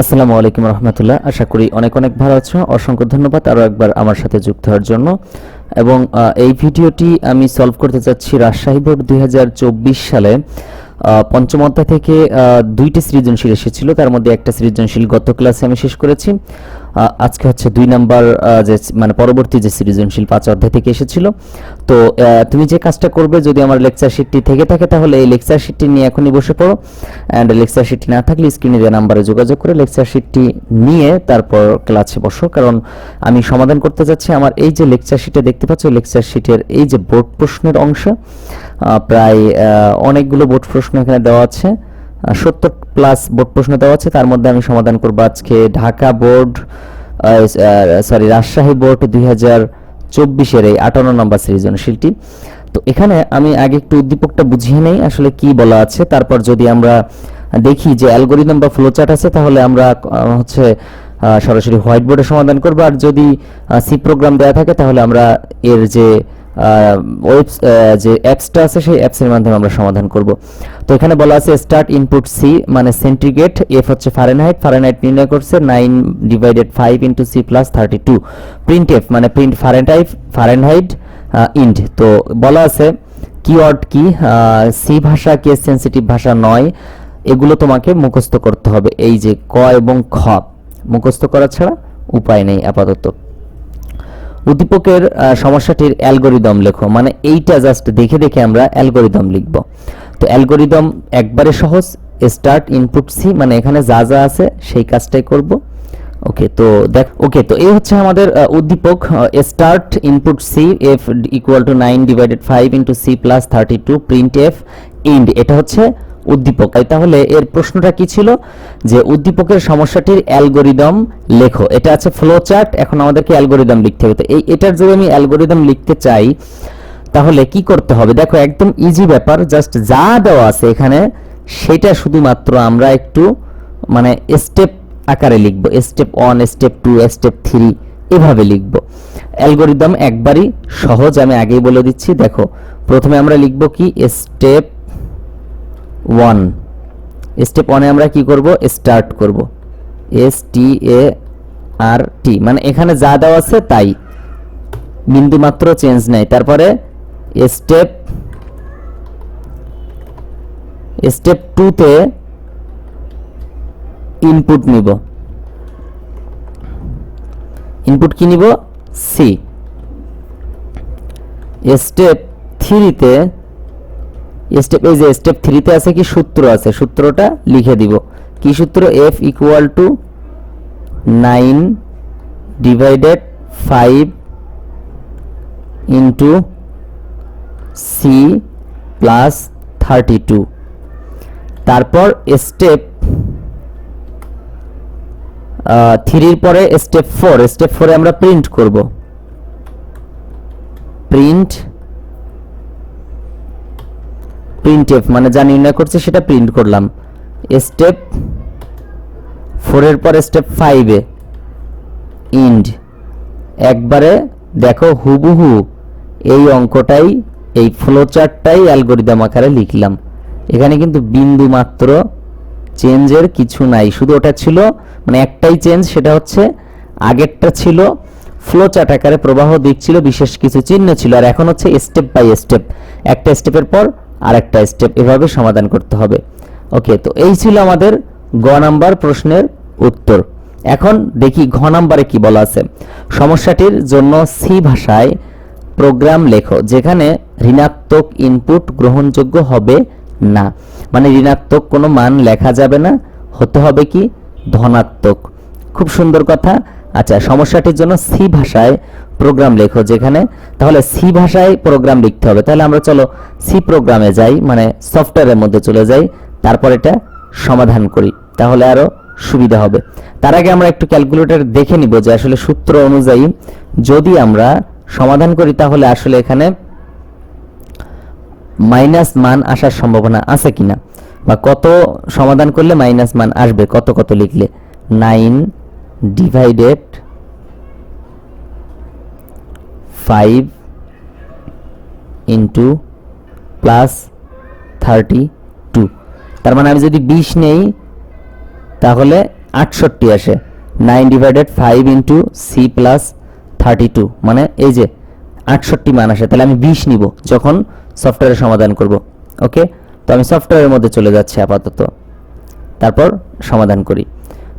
আসসালামু আলাইকুম রহমতুল্লাহ। আশা করি অনেক অনেক ভালো আছো। অসংখ্য ধন্যবাদ আরও একবার আমার সাথে যুক্ত হওয়ার জন্য। এবং এই ভিডিওটি আমি সলভ করতে চাচ্ছি রাজশাহী বোর্ড দুই হাজার চব্বিশ সালে। পঞ্চম অধ্যায় থেকে দুইটি সৃজনশীল এসেছিল। তার মধ্যে একটা সৃজনশীল গত ক্লাসে আমি শেষ করেছি। আজকে হচ্ছে দুই নাম্বার যে মানে পরবর্তী যে সৃজনশীল পাঁচ অধ্যায় থেকে এসেছিল। তো তুমি যে কাজটা করবে, যদি আমার লেকচার শিটটি থেকে থাকে, তাহলে এই লেকচার শিটটি নিয়ে এখনই বসে পড়ো। অ্যান্ড লেকচার শিটটি না থাকলে স্ক্রিনে দেওয়া নাম্বারে যোগাযোগ করে লেকচার শিটটি নিয়ে তারপর ক্লাসে বসো। কারণ আমি সমাধান করতে যাচ্ছি, আমার এই যে লেকচার শিটে দেখতে পাচ্ছ লেকচার শিটের এই যে বোর্ড প্রশ্নের অংশ প্রায় অনেকগুলো বোর্ড প্রশ্ন এখানে দেওয়া আছে। সত্তর প্লাস বোর্ড প্রশ্ন দেওয়া আছে। তার মধ্যে আমি সমাধান করব আজকে Dhaka board sorry Rajshahi board দুই হাজার চব্বিশের এই আটান্ন নম্বর সৃজনশীলটি তো এখানে আমি আগে একটু উদ্দীপকটা বুঝিয়ে নেই, আসলে কি বলা আছে। তারপর যদি আমরা দেখি যে অ্যালগোরিদম বা ফ্লোচার্ট আছে, তাহলে আমরা হচ্ছে সরাসরি হোয়াইট বোর্ডে সমাধান করব। আর যদি সি প্রোগ্রাম দেওয়া থাকে, তাহলে আমরা এর যে ওয়েব যে অ্যাপসটা আছে সেই অ্যাপসের মাধ্যমে আমরা সমাধান করব। তো এখানে বলা আছে স্টার্ট ইনপুট সি মানে সেন্টিগ্রেড এফ হচ্ছে ফারেনহাইট ফারেনহাইট নির্ণয় করছে nine divided five into C plus thirty two print F মানে প্রিন্ট ফারেনহাইট ফারেনহাইট ইন্ড তো বলা আছে কিওয়ার্ড কি? সি ভাষা কেস সেন্সিটিভ ভাষা নয়। এগুলো তোমাকে মুখস্থ করতে হবে। এই যে ক এবং খ, মুখস্থ করা ছাড়া উপায় নেই আপাতত। উদ্দীপকের সমস্যাটির অ্যালগোরিদম লেখো। মানে এইটা জাস্ট দেখে দেখে আমরা অ্যালগোরিদম লিখব। তো অ্যালগোরিদম একবারে সহজ স্টার্ট ইনপুট সি মানে এখানে যা যা আছে সেই কাজটাই করব। ওকে, তো দেখ, ওকে, তো এই হচ্ছে আমাদের উদ্দীপক start input C F equal to nine divided five into C plus thirty two print F end এটা হচ্ছে উদ্দীপক। তাহলে এর প্রশ্নটা কি ছিল? যে উদ্দীপকের সমস্যাটির অ্যালগোরিদম লেখো। এটা আছে ফ্লো চার্ট এখন আমাদেরকে অ্যালগোরিদম লিখতে হবে। তো এই, এটার যদি আমি অ্যালগোরিদম লিখতে চাই, তাহলে কি করতে হবে? দেখো, একদম ইজি ব্যাপার জাস্ট যা দেওয়া আছে এখানে, সেটা শুধুমাত্র আমরা একটু মানে স্টেপ আকারে লিখব। Step one step two step three এভাবে লিখব। অ্যালগোরিদম একবারই সহজ, আমি আগেই বলে দিচ্ছি। দেখো, প্রথমে আমরা লিখব কি? স্টেপ ওয়ান স্টেপ ওয়ানে আমরা কি করব? স্টার্ট করব। এস টি এ আর টি মানে এখানে যা দেওয়া আছে তাই। বিন্দু মাত্র চেঞ্জ নাই। তারপরে স্টেপ স্টেপ টুতে ইনপুট নিব। ইনপুট কি নিব? সি স্টেপ থ্রিতে স্টেপ এই যে স্টেপ থ্রিতে আছে কি সূত্র আছে? সূত্রটা লিখে দিব। কি সূত্র? F equal to nine divided five into C plus thirty two তারপর স্টেপ থ্রির পরে স্টেপ ফোর স্টেপ ফোরে আমরা প্রিন্ট করব। প্রিন্ট প্রিন্ট এফ মানে যা নির্ণয় করছে সেটা প্রিন্ট করলাম। স্টেপ ফোরের পর স্টেপ ফাইভে ইন্ড একবারে দেখো হুবহু এই অঙ্কটাই, এই ফ্লো ফ্লোচার্টটাই অ্যালগোরিদম আকারে লিখলাম। এখানে কিন্তু বিন্দু মাত্র চেঞ্জের কিছু নাই, শুধু ওটা ছিল মানে একটাই চেঞ্জ সেটা হচ্ছে আগেরটা ছিল ফ্লোচার্ট আকারে প্রবাহ দিক ছিল বিশেষ কিছু চিহ্ন ছিল, আর এখন হচ্ছে স্টেপ বাই স্টেপ একটা স্টেপের পর আরেকটা স্টেপ এভাবে সমাধান করতে হবে। ওকে তো এই ছিল আমাদের গ নাম্বার প্রশ্নের উত্তর। এখন দেখি ঘ নাম্বারে কি বলা আছে। সমস্যাটির জন্য সি ভাষায় প্রোগ্রাম লেখো, যেখানে ঋণাত্মক ইনপুট গ্রহণযোগ্য হবে না। মানে ঋণাত্মক কোনো মান লেখা যাবে না, হতে হবে কি? ধনাত্মক। খুব সুন্দর কথা। আচ্ছা সমস্যাটির জন্য সি ভাষায় প্রোগ্রাম লেখো যেখানে, তাহলে সি ভাষায় প্রোগ্রাম লিখতে হবে। তাহলে আমরা চলো সি প্রোগ্রামে যাই মানে সফটওয়্যারের মধ্যে চলে যাই, তারপর এটা সমাধান করি, তাহলে আরও সুবিধা হবে। তার আগে আমরা একটু ক্যালকুলেটর দেখে নিব যে আসলে সূত্র অনুযায়ী যদি আমরা সমাধান করি, তাহলে আসলে এখানে মাইনাস মান আসার সম্ভাবনা আছে কিনা, বা কত সমাধান করলে মাইনাস মান আসবে, কত কত লিখলে। Nine divided five into plus thirty two তার মানে আমি যদি বিশ নেই, তাহলে আটষট্টি আসে। Nine divided five into C plus thirty two মানে এই যে আটষট্টি মান আসে, তাহলে আমি বিশ নিব যখন সফটওয়্যারের সমাধান করব। ওকে? তো আমি সফটওয়্যারের মধ্যে চলে যাচ্ছি আপাতত। তারপর সমাধান করি।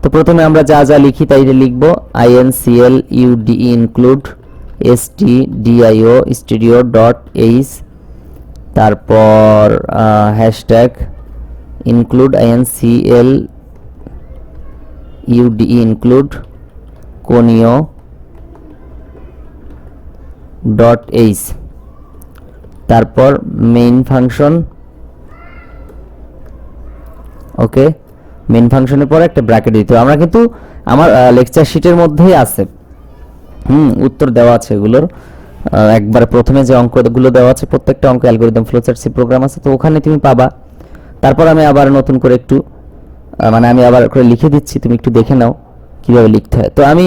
তো প্রথমে আমরা যা যা লিখি তাই লিখব INCL UD include S T DIO studio dot H তারপর hashtag include INCL UD include conio dot H তারপর মেইন ফাংশন ওকে মেন ফাংশনের পরে একটা ব্র্যাকেট দিতে আমরা কিন্তু আমার লেকচার শিটের মধ্যেই আছে। হুম, উত্তর দেওয়া আছে এগুলোর। একবার প্রথমে যে অঙ্কগুলো দেওয়া আছে, প্রত্যেকটা অঙ্ক অ্যালগোরিদম ফ্লোচার্ট সি প্রোগ্রাম আছে, তো ওখানে তুমি পাবা। তারপর আমি আবার নতুন করে একটু মানে আমি আবার করে লিখে দিচ্ছি, তুমি একটু দেখে নাও কীভাবে লিখতে হয়। তো আমি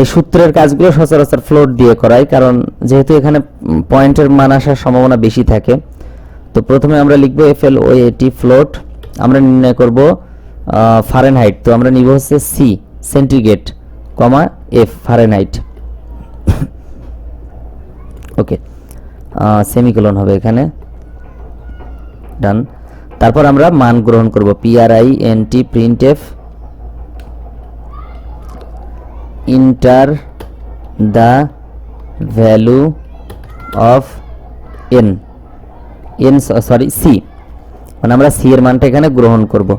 এই সূত্রের কাজগুলো সচরাচর ফ্লোট দিয়ে করাই, কারণ যেহেতু এখানে পয়েন্টের মান আসার সম্ভাবনা বেশি থাকে, তো প্রথমে আমরা লিখব এফ এল ও এটি ফ্লোট আমরা নির্ণয় করব ফারেনহাইট তো আমরা নিব হচ্ছে C centigrade comma F Fahrenheit. Okay semicolon হবে এখানে। ডান। তারপর আমরা মান গ্রহণ করব। PRI N T print F enter the value of n n sorry c মানে আমরা c এর মানটা এখানে গ্রহণ করব।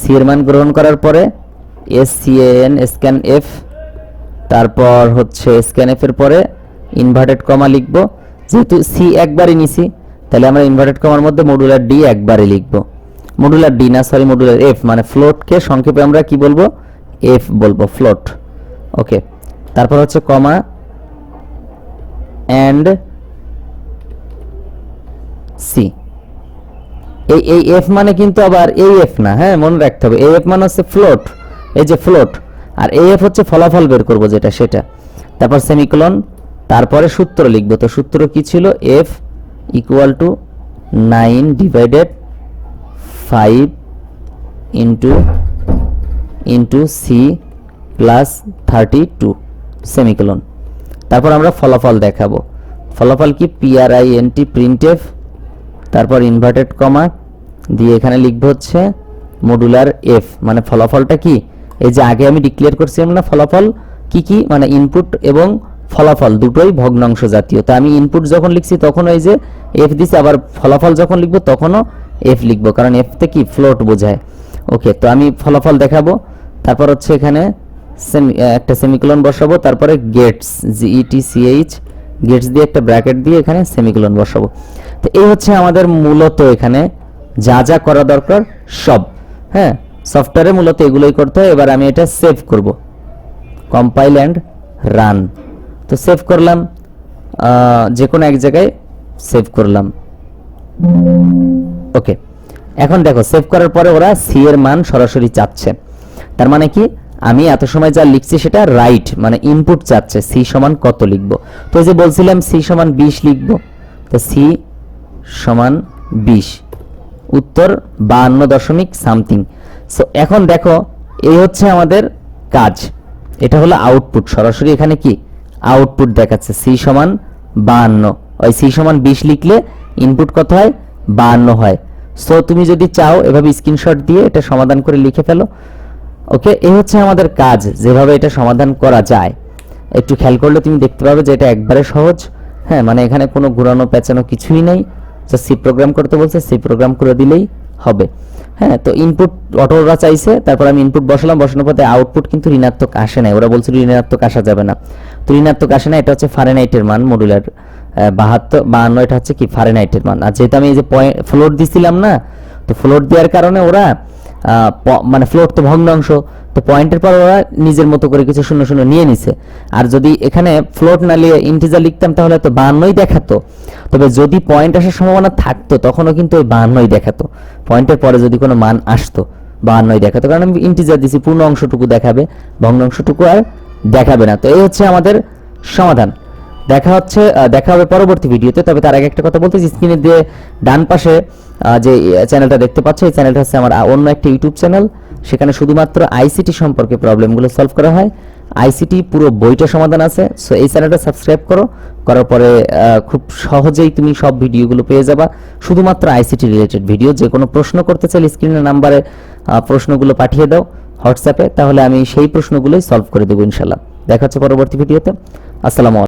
C এর মান গ্রহণ করার পরে S C N scan F তারপর হচ্ছে স্ক্যান এফ এর পরে ইনভার্টেড কমা লিখব। যেহেতু সি একবারই নিছি, তাহলে আমরা ইনভার্টেড কমার মধ্যে মডুলার ডি একবারে লিখব। মডুলার ডি না সরি মডুলার এফ মানে ফ্লোটকে সংক্ষেপে আমরা কি বলব? এফ বলব ফ্লোট ওকে তারপর হচ্ছে কমা অ্যান্ড সি এই এই এফ মানে কিন্তু আবার এই এফ না হ্যাঁ মনে রাখতে হবে। এই এফ মানে হচ্ছে ফ্লোট এই যে ফ্লোট আর এফ হচ্ছে ফলাফল বের করব যেটা সেটা। তারপর সেমিকোলন তারপরে সূত্র লিখব। তো সূত্র কি ছিল? F equal to nine divided five into into C plus thirty two semicolon তারপর আমরা ফলাফল দেখাবো। ফলাফল কি? পিআরআই এনটি প্রিন্টেফ তারপর ইনভার্টেড কমা দিয়ে এখানে লিখব হচ্ছে মডুলার এফ মানে ফলাফলটা কি? এই যে আগে আমি ডিক্লেয়ার করছিলাম না ফলাফল, কি কি? মানে ইনপুট এবং ফলাফল, দুটোই ভগ্নাংশ জাতীয়। তো আমি ইনপুট যখন লিখছি তখন ওই যে এফ দিছি, আবার ফলাফল যখন লিখব তখনও এফ লিখব, কারণ এফতে কি? ফ্লোট বোঝায়। ওকে তো আমি ফলাফল দেখাবো। তারপর হচ্ছে এখানে সেমি একটা সেমিকোলন বসাবো, তারপরে গেটস জিইটি সিএইচ গেটস দিয়ে একটা ব্র্যাকেট দিয়ে এখানে সেমিকোলন বসাবো। তো এই হচ্ছে আমাদের মূলত এখানে যা যা করা দরকার সব। হ্যাঁ? সফটওয়্যারে মূলত এগুলোই করতে হয়। এবার আমি এটা সেভ করব। কম্পাইল অ্যান্ড রান তো সেভ করলাম যে কোনো এক জায়গায় সেভ করলাম। ওকে এখন দেখো সেভ করার পরে ওরা সি এর মান সরাসরি চাচ্ছে। তার মানে কি? আমি এত সময় যা লিখছি সেটা রাইট মানে ইনপুট চাচ্ছে। সি সমান কত লিখব? তো যে বলছিলাম সি সমান বিশ লিখব। তো সি সমান বিশ। উত্তর বাহান্ন দশমিক সামথিং সো এখন দেখো, এই হচ্ছে আমাদের কাজ। এটা হলো আউটপুট সরাসরি এখানে কি? আউটপুট দেখাচ্ছে সি সমান বাহান্ন। ওই সি সমান বিশ লিখলে ইনপুট কত হয়? বাহান্ন হয়। সো তুমি যদি চাও, এভাবে স্ক্রিনশট দিয়ে এটা সমাধান করে লিখে ফেলো। ওকে এই হচ্ছে আমাদের কাজ, যেভাবে এটা সমাধান করা যায়। একটু খেয়াল করলে তুমি দেখতে পাবে যে এটা একবারে সহজ। হ্যাঁ মানে এখানে কোনো ঘুরানো, পেঁচানো কিছুই নেই। জাস্ট সি প্রোগ্রাম করতে বলছে সি প্রোগ্রাম করে দিলেই হবে। হ্যাঁ তো ইনপুট অটোরা চাইছে, তারপর আমি ইনপুট বসালাম, বসানোর পরে আউটপুট কিন্তু ঋণাত্মক আসে নাই। ওরা বলছিল ঋণাত্মক আসা যাবে না। তো ঋণাত্মক আসে না, এটা হচ্ছে ফারেনাইটের মান মডুলার বাহাত্তর, বাহান্ন, এটা হচ্ছে কি ফারেনাইটের মান। আর যেহেতু আমি এই যে পয়েন্ট ফ্লোর দিছিলাম না, তো ফ্লোর দেওয়ার কারণে ওরা মানে ফ্লোর তো ভগ্নাংশ তো পয়েন্টের পর ওরা নিজের মতো করে কিছু শূন্য শূন্য নিয়ে নিছে। আর যদি এখানে ফ্লোট না নিয়ে ইন্টিজার লিখতাম, তাহলে তো বাহান্নই দেখাতো। তবে যদি পয়েন্ট আসার সম্ভাবনা থাকতো, তখনও কিন্তু ওই বাহান্নই দেখাতো। পয়েন্টের পরে যদি কোনো মান আসতো, বাহান্নই দেখাতো। কারণ আমি ইন্টিজার দিছি, পূর্ণ অংশটুকু দেখাবে, ভগ্নাংশটুকু আর দেখাবে না। তো এই হচ্ছে আমাদের সমাধান। দেখা হচ্ছে দেখা হবে পরবর্তী ভিডিওতে, তবে তার আগে একটা কথা বলতে স্ক্রিনে দিয়ে ডান পাশে যে চ্যানেলটা দেখতে পাচ্ছ, এই চ্যানেলটা হচ্ছে আমার অন্য একটা ইউটিউব চ্যানেল সেখানে শুধুমাত্র আইসিটি সম্পর্কে প্রবলেমগুলো সলভ করা হয়। আইসিটি পুরো বইটা সমাধান আছে সো এই চ্যানেলটা সাবস্ক্রাইব করো, করার পরে খুব সহজেই তুমি সব ভিডিওগুলো পেয়ে যাবা। শুধুমাত্র আইসিটি রিলেটেড ভিডিও যে কোনো প্রশ্ন করতে চাইলে স্ক্রিনের নাম্বারে প্রশ্নগুলো পাঠিয়ে দাও হোয়াটসঅ্যাপে তাহলে আমি সেই প্রশ্নগুলোই সলভ করে দেবো ইনশাল্লাহ দেখা হচ্ছে পরবর্তী ভিডিওতে। আসসালামু